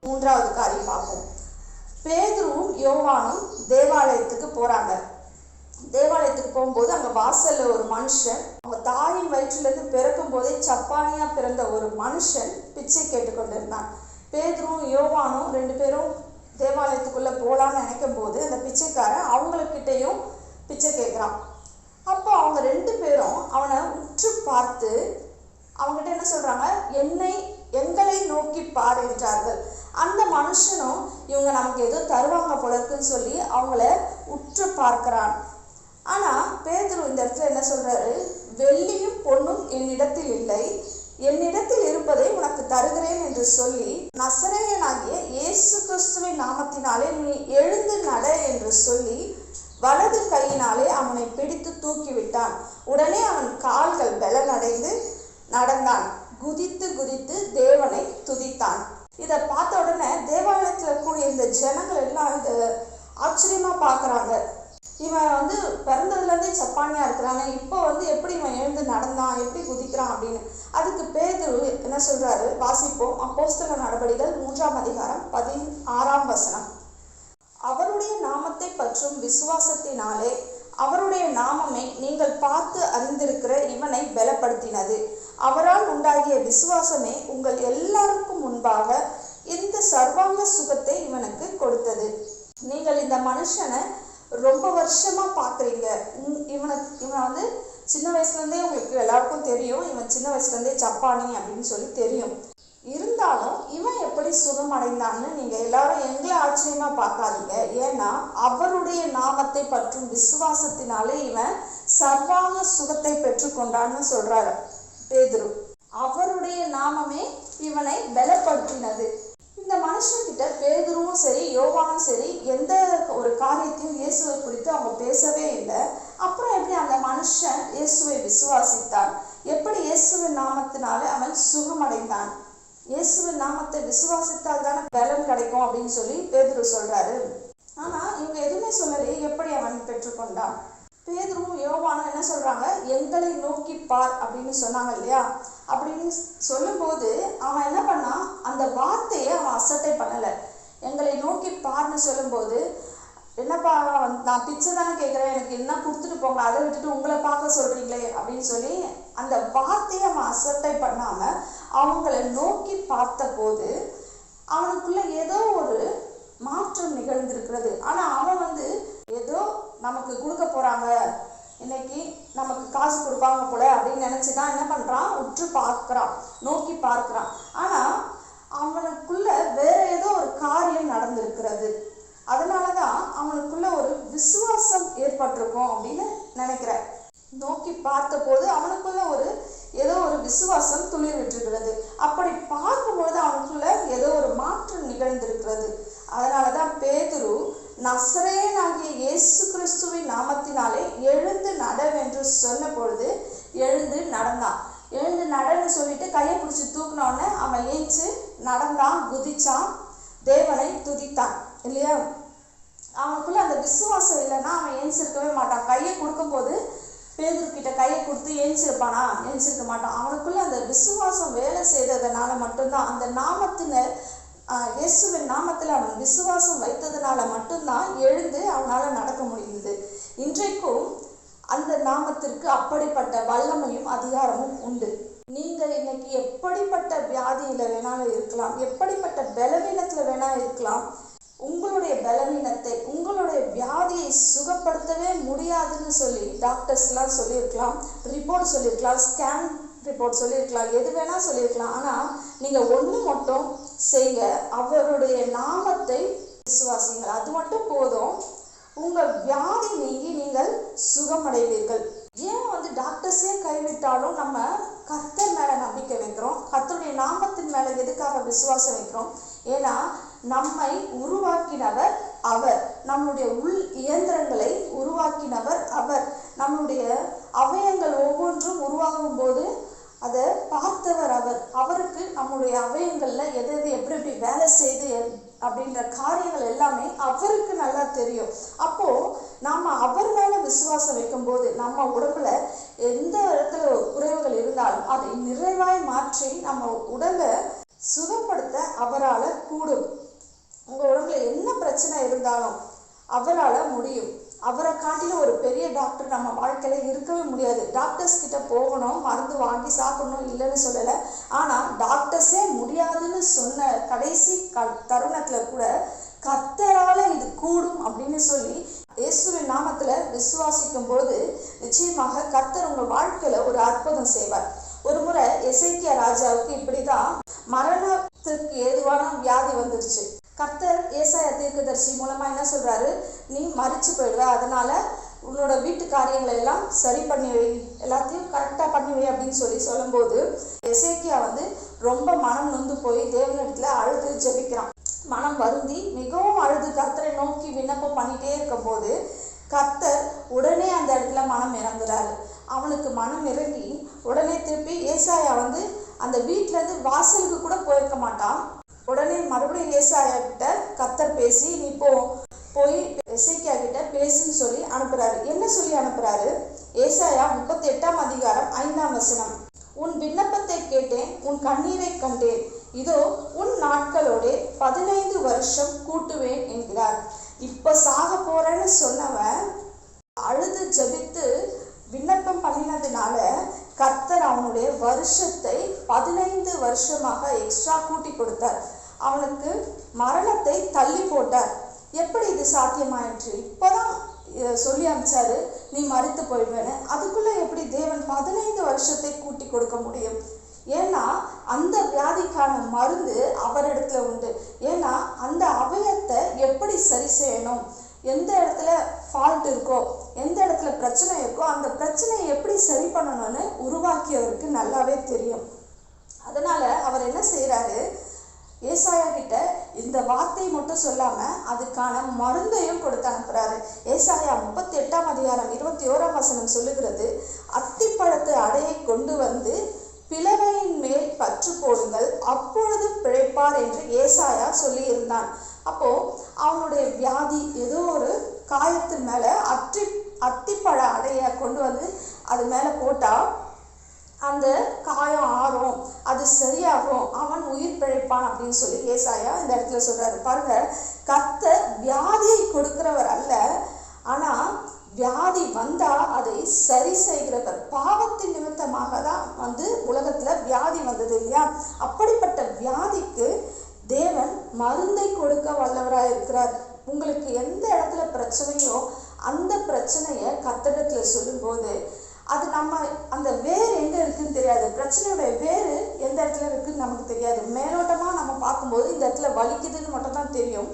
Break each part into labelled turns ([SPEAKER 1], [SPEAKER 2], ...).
[SPEAKER 1] மூன்றாவது காரியம் பார்ப்போம். பேதுருவும் யோவானும் தேவாலயத்துக்கு போறாங்க. தேவாலயத்துக்கு போகும்போது அங்க வாசல்ல ஒரு மனுஷன் அவங்க தாயின் வயிற்றிலிருந்து பிறக்கும் போதே சப்பானியா பிறந்த ஒரு மனுஷன் பிச்சை கேட்டுக்கொண்டிருந்தான் பேதுருவும் யோவானும் ரெண்டு பேரும் தேவாலயத்துக்குள்ள போலான்னு நினைக்கும் போது அந்த பிச்சைக்காரன் அவங்களுக்கிட்டையும் பிச்சை கேட்குறான். அப்போ அவங்க ரெண்டு பேரும் அவனை உற்று பார்த்து அவங்ககிட்ட என்ன சொல்றாங்க? என்னை எங்களை நோக்கி பார் என்றார்கள். அந்த மனுஷனும் இவங்க நமக்கு ஏதோ தருவாங்க போல இருக்குன்னு சொல்லி அவங்கள உற்று பார்க்கிறான். ஆனா பேதுரு இந்த இடத்துல என்ன சொல்றாரு? வெள்ளியும் பொண்ணும் என்னிடத்தில் இல்லை. என்னிடத்தில் இருப்பதை உனக்கு தருகிறேன் என்று சொல்லி நசரேயனாகிய இயேசு கிறிஸ்துவின் நாமத்தினாலே நீ எழுந்து நட என்று சொல்லி வலது கையினாலே அவனை பிடித்து தூக்கிவிட்டான். உடனே அவன் கால்கள் பலனடைந்து நடந்தான். குதித்து குதித்து தேவனை துதித்தான். இதை பார்த்த உடனே தேவாலயத்தில் கூடிய இந்த ஜனங்கள் எல்லாம் இந்த ஆச்சரியமா பார்க்குறாங்க. இவன் வந்து பிறந்ததுலேருந்தே சப்பானியா இருக்கிறாங்க. இப்போ வந்து எப்படி இவன் எழுந்து நடந்தான் எப்படி குதிக்கிறான் அப்படின்னு. அதுக்கு பேதுரு என்ன சொல்றாரு? வாசிப்போம். அப்போஸ்தல நடவடிக்கைகள் மூன்றாம் அதிகாரம் பதினாறாம் வசனம். அவருடைய நாமத்தை பற்றும் விசுவாசத்தினாலே அவருடைய நாமமே நீங்கள் பார்த்து அறிந்திருக்கிற இவனை பலப்படுத்தினது. அவரால் உண்டாகிய விசுவாசமே உங்கள் எல்லாருக்கும் முன்பாக இந்த சர்வாங்க சுகத்தை இவனுக்கு கொடுத்தது. நீங்கள் இந்த மனுஷனை ரொம்ப வருஷமா பார்க்குறீங்க. இவனை இவனை வந்து சின்ன வயசுலேருந்தே உங்களுக்கு எல்லாருக்கும் தெரியும். இவன் சின்ன வயசுலேருந்தே ஜப்பானி சப்பானி அப்படின்னு சொல்லி தெரியும். இருந்தாலும் இவன் எப்படி சுகம் அடைந்தான்னு நீங்க எல்லாரும் எங்களை ஆச்சரியமா பார்க்காதீங்க. ஏன்னா அவருடைய நாமத்தை பற்றும் விசுவாசத்தினாலே இவன் சர்வாங்க சுகத்தை பெற்றுக்கொண்டான்னு சொல்றாரு. பேதுரு அவருடைய நாமமே இவனை பலப்படுத்தினது இந்த மனுஷன்கிட்ட பேதுருவும் சரி யோவானும் சரி எந்த ஒரு காரியத்தையும் இயேசுவை குறித்து அவங்க பேசவே இல்லை அப்புறம் எப்படி அந்த மனுஷன் இயேசுவை விசுவாசித்தான் எப்படி இயேசுவின் நாமத்தினால அவன் சுகமடைந்தான் இயேசுவின் நாமத்தை விசுவாசித்தால் தானே பலன் கிடைக்கும் அப்படின்னு சொல்லி பேதுரு சொல்றாரு. ஆனா இவங்க எதுவுமே சொல்லலையே எப்படி அவன் பெற்றுக்கொண்டான் பேதுருவும் யோவானும் என்ன சொல்றாங்க? எங்களை நோக்கி பார் அப்படின்னு சொன்னாங்க இல்லையா? அப்படின்னு சொல்லும்போது அவன் என்ன பண்ணான் அந்த வார்த்தையை அவன் அசட்டை பண்ணல. எங்களை நோக்கி பார்ன்னு சொல்லும்போது என்னப்பா நான் பிச்சை தானே கேட்குறேன் எனக்கு என்ன கொடுத்துட்டு போங்க அதை விட்டுட்டு உங்களை பார்க்க சொல்றீங்களே அப்படின்னு சொல்லி அந்த வார்த்தையை அவன் அசட்டை பண்ணாம அவங்கள நோக்கி பார்த்த போது அவனுக்குள்ள ஏதோ ஒரு மாற்றம் நிகழ்ந்திருக்கிறது. ஆனா அவன் வந்து ஏதோ நமக்கு கொடுக்க போறாங்க. இன்னைக்கு நமக்கு காசு கொடுப்பாங்க போல அப்படின்னு நினைச்சு தான் என்ன பண்றான்? உற்று பார்க்கிறான். நோக்கி பார்க்கிறான். ஆனா அவனுக்குள்ள வேற ஏதோ ஒரு காரியம் நடந்திருக்கிறது. அதனாலதான் அவனுக்குள்ள ஒரு விசுவாசம் ஏற்பட்டிருக்கும் அப்படின்னு நினைக்கிறேன். நோக்கி பார்த்தபோது அவனுக்குள்ள விசுவாசம் துளிர் விட்டுருக்கிறது அப்படி பார்க்கும்பொழுது அவனுக்குள்ள ஏதோ ஒரு மாற்றம் நிகழ்ந்திருக்கிறது. அதனாலதான் பேதுரு நசரேனாகிய இயேசு கிறிஸ்துவின் நாமத்தினாலே எழுந்து நடவென்று சொன்ன பொழுது எழுந்து நடந்தான். எழுந்து நடன்னு சொல்லிட்டு கையை பிடிச்சி தூக்குன அவன் ஏச்சு நடந்தான் குதிச்சான் தேவனை துதித்தான். இல்லையா? அவனுக்குள்ள அந்த விசுவாசம் இல்லைன்னா அவன் ஏஞ்சிருக்கவே மாட்டான். கையை கொடுக்கும்போது பேதுருக்கிட்ட கையை கொடுத்து ஏஞ்சிருப்பானா ஏஞ்சிருக்க மாட்டான். அவனுக்குள்ள அந்த விசுவாசம் வேலை செய்ததுனால மட்டும்தான் அந்த நாமத்தினர் இயேசுவின் நாமத்தில் அவன் விசுவாசம் வைத்ததுனால மட்டும்தான் எழுந்து அவனால் நடக்க முடிந்தது. இன்றைக்கும் அந்த நாமத்திற்கு அப்படிப்பட்ட வல்லமையும் அதிகாரமும் உண்டு. நீங்கள் இன்னைக்கு எப்படிப்பட்ட வியாதியில் வேணாலும் இருக்கலாம் எப்படிப்பட்ட பலவீனத்தில் வேணால் இருக்கலாம் சுகப்படுத்தவே முடியாதுன்னு சொல்லி டாக்டர்ஸ்லாம் சொல்லியிருக்கலாம் ரிப்போர்ட் சொல்லியிருக்கலாம் ஸ்கேன் ரிப்போர்ட் சொல்லியிருக்கலாம் எது வேணால் சொல்லியிருக்கலாம். ஆனால் நீங்கள் ஒன்று மட்டும் செய்யுங்க அவருடைய நாமத்தை விசுவாசிங்கள் அது மட்டும் போதும். உங்கள் வியாதி நீங்கி நீங்கள் சுகமடைவீர்கள். ஏன் வந்து டாக்டர்ஸே கைவிட்டாலும் நம்ம கர்த்தர் மேலே நம்பிக்கை வைக்கிறோம்? கர்த்தருடைய நாமத்தின் மேலே எதுக்காக விசுவாசம் வைக்கிறோம்? ஏன்னா நம்மை உருவாக்கினவர் அவர் நம்முடைய உள் இயந்திரங்களை உருவாக்கினவர் அவர். நம்முடைய அவயங்கள் ஒவ்வொன்றும் உருவாகும் போது அதை பார்த்தவர் அவர். அவருக்கு நம்முடைய அவயங்கள்ல எது எது எப்படி எப்படி வேலை செய்து அப்படின்ற காரியங்கள் எல்லாமே அவருக்கு நல்லா தெரியும். அப்போ நாம அவர் மேல விசுவாசம் வைக்கும்போது நம்ம உடம்புல எந்த இடத்தில் குறைவுகள் இருந்தாலும் அதை நிறைவாய் மாற்றி நம்ம உடலை சுகப்படுத்த அவரால் கூடும். உங்க உடம்புல என்ன பிரச்சனை இருந்தாலும் அவரால் முடியும். அவரை காட்டிலும் ஒரு பெரிய டாக்டர் நம்ம வாழ்க்கையில இருக்கவே முடியாது. டாக்டர்ஸ் கிட்ட போகணும் மருந்து வாங்கி சாப்பிடணும் இல்லைன்னு சொல்லலை. ஆனா டாக்டர்ஸே முடியாதுன்னு சொன்ன கடைசி க தருணத்துல கூட கத்தரால் இது கூடும் அப்படின்னு சொல்லி இயேசுவின் நாமத்துல விசுவாசிக்கும் போது நிச்சயமாக கர்த்தர் உங்க வாழ்க்கையில ஒரு அற்புதம் செய்வார். ஒரு முறை எசைக்கிய ராஜாவுக்கு இப்படிதான் மரணத்திற்கு ஏதுவான வியாதி வந்துருச்சு. கர்த்தர் ஏசாயா தீர்க்கதரிசி மூலமா என்ன சொல்றாரு? நீ மறிச்சு போயிடுவ. அதனால உன்னோட வீட்டு காரியங்களை எல்லாம் சரி பண்ணி வை. எல்லாத்தையும் கரெக்டாக பண்ணி வை அப்படின்னு சொல்லி சொல்லும்போது எசேக்கியா வந்து ரொம்ப மனம் நொந்து போய் தேவனிடத்துல அழுது ஜெபிக்கிறான். மனம் வருந்தி மிகவும் அழுது கர்த்தரை நோக்கி விண்ணப்பம் பண்ணிட்டே இருக்கும்போது கர்த்தர் உடனே அந்த இடத்துல மனம் இறங்குறாரு. அவனுக்கு மனம் இறங்கி உடனே திருப்பி ஏசாயா வந்து அந்த வீட்டிலேருந்து இருந்து வாசலுக்கு கூட போயிருக்க மாட்டான். உடனே மறுபடியும் ஏசாயா கிட்ட கர்த்தர் பேசி நீ போ போய் எசேக்கியா கிட்ட பேசுன்னு சொல்லி அனுப்புறாரு. என்ன சொல்லி அனுப்புறாரு? ஏசாயா முப்பத்தி எட்டாம் அதிகாரம் ஐந்தாம் வசனம். உன் விண்ணப்பத்தை கேட்டேன் உன் கண்ணீரை கண்டேன். இதோ உன் நாட்களோடே பதினைந்து வருஷம் கூட்டுவேன் என்கிறார். இப்ப சாக போறேன்னு சொன்னவன் அழுது ஜெபித்து விண்ணப்பம் பண்ணினதுனால கர்த்தர் அவனுடைய வருஷத்தை பதினைந்து வருஷமாக எக்ஸ்ட்ரா கூட்டி கொடுத்தார். அவனுக்கு மரணத்தை தள்ளி போட்டார். எப்படி இது சாத்தியமாயிற்று? இப்போதான் சொல்லி அனுப்பிச்சாரு நீ மறித்து போயிடுவேன்னு. அதுக்குள்ள எப்படி தேவன் பதினைந்து வருஷத்தை கூட்டி கொடுக்க முடியும்? ஏன்னா அந்த வியாதிக்கான மருந்து அவரிடத்துல உண்டு. ஏன்னா அந்த அவயத்தை எப்படி சரி செய்யணும்? எந்த இடத்துல ஃபால்ட் இருக்கோ எந்த இடத்துல பிரச்சனை இருக்கோ அந்த பிரச்சனையை எப்படி சரி பண்ணணும்னு உருவாக்கியவருக்கு நல்லாவே தெரியும். அதனால அவர் என்ன செய்கிறாரு ஏசாயா கிட்ட இந்த வார்த்தை மட்டும் சொல்லாம அதுக்கான மருந்தையும் கொடுத்து அனுப்புறாரு. ஏசாயா முப்பத்தி எட்டாம் அதிகாரம் இருபத்தி ஓராம் வசனம் சொல்லுகிறது அத்திப்பழத்து அடையை கொண்டு வந்து பிளவையின் மேல் பற்று போடுங்கள். அப்பொழுது பிழைப்பார் என்று ஏசாயா சொல்லியிருந்தான். அப்போ அவனுடைய வியாதி ஏதோ ஒரு காயத்தின் மேல அத்தி அத்திப்பழ அடைய கொண்டு வந்து அது மேல போட்டா அந்த காயம் ஆறும் அது சரியாகும் அவன் உயிர் பிழைப்பான் அப்படின்னு சொல்லி ஏசாயா இந்த இடத்துல சொல்றாரு. பாருங்க கத்த வியாதியை கொடுக்கிறவர் அல்ல ஆனா வியாதி வந்தா அதை சரி செய்கிறவர். பாவத்தின் நிமித்தமாக தான் வந்து உலகத்துல வியாதி வந்தது இல்லையா? அப்படிப்பட்ட வியாதிக்கு தேவன் மருந்தை கொடுக்க வல்லவராக இருக்கிறார். உங்களுக்கு எந்த இடத்துல பிரச்சனையோ அந்த பிரச்சனையை கத்தடத்துல சொல்லும்போது அது நம்ம அந்த வேர் எங்க இருக்குன்னு தெரியாது. பிரச்சனையோட வேர் எந்த இடத்துல இருக்குன்னு நமக்கு தெரியாது. மேலோட்டமா நம்ம பார்க்கும்போது இந்த இடத்துல வலிக்குதுன்னு மட்டும் தான் தெரியும்.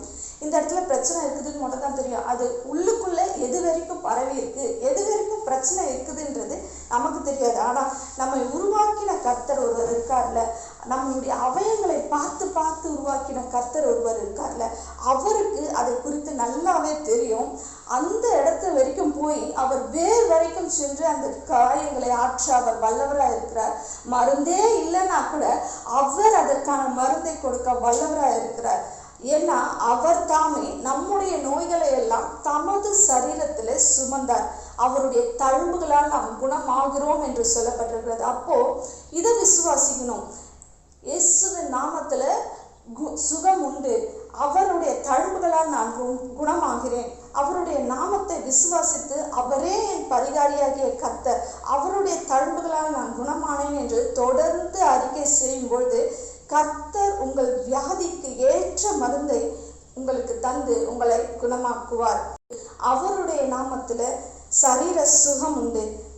[SPEAKER 1] இந்த இடத்துல பிரச்சனை இருக்குதுன்னு மட்டும் தான் தெரியும். அது உள்ளுக்குள்ள எது வரைக்கும் பரவி இருக்கு எது வரைக்கும் பிரச்சனை இருக்குதுன்றது நமக்கு தெரியாது. ஆனா நம்ம உருவாக்கின கர்த்தர் ஒருவர் இருக்கார்ல நம்மளுடைய அவயங்களை பார்த்து பார்த்து உருவாக்கின கர்த்தர் ஒருவர் இருக்கார்ல அவருக்கு அதை குறித்து நல்லாவே தெரியும். அந்த இடத்து வரைக்கும் போய் அவர் வேர் வரைக்கும் சென்று அந்த காயங்களை ஆற்ற அவர் வல்லவராக இருக்கிறார். மருந்தே இல்லைன்னா கூட அவர் அதற்கான மருந்தை கொடுக்க வல்லவராக இருக்கிறார். ஏன்னா அவர் தாமே நம்முடைய நோய்களை எல்லாம் தமது சரீரத்தில் சுமந்தார். அவருடைய தழும்புகளால் நாம் குணமாகிறோம் என்று சொல்லப்பட்டிருக்கிறது. அப்போ இதை விசுவாசிக்கணும். இயேசுவின் நாமத்துல கு- சுகம் உண்டு. அவருடைய தழும்புகளால் நான் கு- குணமாகிறேன். அவருடைய நாமத்தை விசுவாசித்து அவரே என் பரிகாரியாகிய கத்த அவருடைய தழும்புகளால் நான் குணமானேன் என்று தொடர்ந்து அறிக்கை செய்யும் பொழுது கர்த்தர் உங்கள் வியாதிக்கு ஏற்ற மருந்தை உங்களுக்கு தந்து உங்களை குணமாக்குவார். அவருடைய நாமத்துல சரீர சுகம் உண்டு.